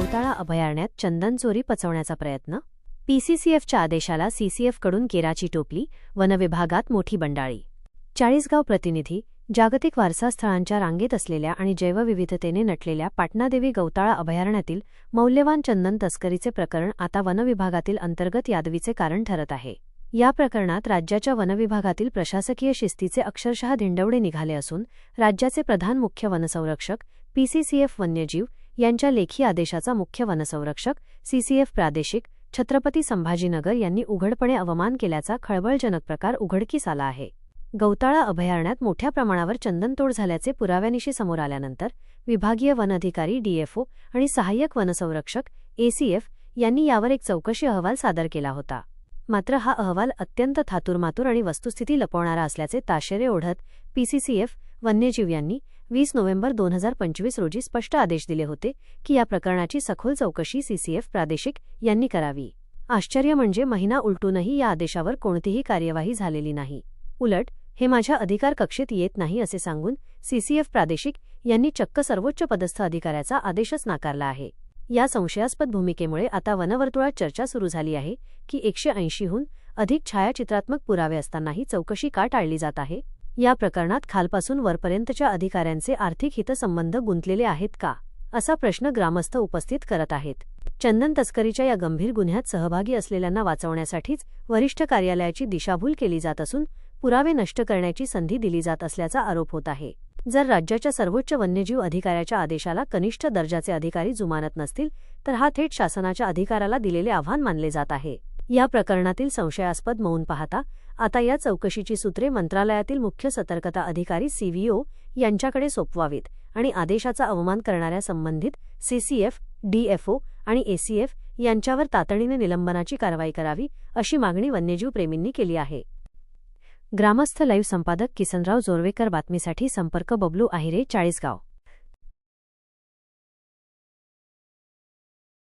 गौताळा अभयारण्यात चंदन चोरी पचवण्याचा प्रयत्न? पीसीसीएफच्या आदेशाला सीसीएफकडून केराची टोपली वनविभागात मोठी बंडाळी. चाळीसगाव प्रतिनिधी जागतिक वारसास्थळांच्या रांगेत असलेल्या आणि जैवविविधतेने नटलेल्या पाटणादेवी गौताळा अभयारण्यातील मौल्यवान चंदन तस्करीचे प्रकरण आता वनविभागातील अंतर्गत यादवीचे कारण ठरत आहे. या प्रकरणात राज्याच्या वनविभागातील प्रशासकीय शिस्तीचे अक्षरशः धिंडवडे निघाले असून राज्याचे प्रधान मुख्य वनसंरक्षक पीसीसीएफ वन्यजीव यांच्या लेखी आदेशाचा मुख्य वनसंरक्षक सीसीएफ प्रादेशिक छत्रपती संभाजीनगर यांनी उघडपणे अवमान केल्याचा खळबळजनक प्रकार उघडकीस आला आहे. गौताळा अभयारण्यात मोठ्या प्रमाणावर चंदनतोड झाल्याचे पुराव्यानिशी समोर आल्यानंतर विभागीय वन अधिकारी डीएफओ आणि सहाय्यक वनसंरक्षक एसीएफ यांनी यावर एक चौकशी अहवाल सादर केला होता. मात्र हा अहवाल अत्यंत थातुरमातुर आणि वस्तुस्थिती लपवणारा असल्याचे ताशेरे ओढत पीसीसीएफ वन्यजीव यांनी वीस नोव्हेंबर दोन हजार पंचवीस रोजी स्पष्ट आदेश दिले होते की या प्रकरणाची सखोल चौकशी सीसीएफ प्रादेशिक यांनी करावी. आश्चर्य म्हणजे महिना उलटूनही या आदेशावर कोणतीही कार्यवाही झालेली नाही. उलट हे माझ्या अधिकार कक्षेत येत नाही असे सांगून सीसीएफ प्रादेशिक यांनी चक्क सर्वोच्च पदस्थ अधिकाऱ्याचा आदेशच नाकारला आहे. या संशयास्पद भूमिकेमुळे आता वनवर्तुळात चर्चा सुरू झाली आहे की एकशे ऐंशीहून अधिक छायाचित्रात्मक पुरावे असतानाही चौकशी का टाळली जात आहे? या प्रकरणात खालपासून वरपर्यंतच्या अधिकाऱ्यांचे आर्थिक हितसंबंध गुंतलेले आहेत का असा प्रश्न ग्रामस्थ उपस्थित करत आहेत. चंदन तस्करीच्या या गंभीर गुन्ह्यात सहभागी असलेल्यांना वाचवण्यासाठीच वरिष्ठ कार्यालयाची दिशाभूल केली जात असून पुरावे नष्ट करण्याची संधी दिली जात असल्याचा आरोप होत आहे. जर राज्याच्या सर्वोच्च वन्यजीव अधिकाऱ्याच्या आदेशाला कनिष्ठ दर्जाचे अधिकारी जुमानत नसतील तर हा थेट शासनाच्या अधिकाराला दिलेले आव्हान मानले जात आहे. या प्रकरणातील संशयास्पद मौन पाहता आता या चौकशीची सूत्रे मंत्रालयातील मुख्य सतर्कता अधिकारी सीव्हीओ यांच्याकडे सोपवावीत आणि आदेशाचा अवमान करणाऱ्या संबंधित सीसीएफ डीएफओ आणि एसीएफ यांच्यावर तातडीने निलंबनाची कारवाई करावी अशी मागणी वन्यजीव प्रेमींनी केली आहे. ग्रामस्थ लाईव्ह संपादक किसनराव जोरवेकर बातमीसाठी संपर्क बबलू आहिरे चाळीसगाव.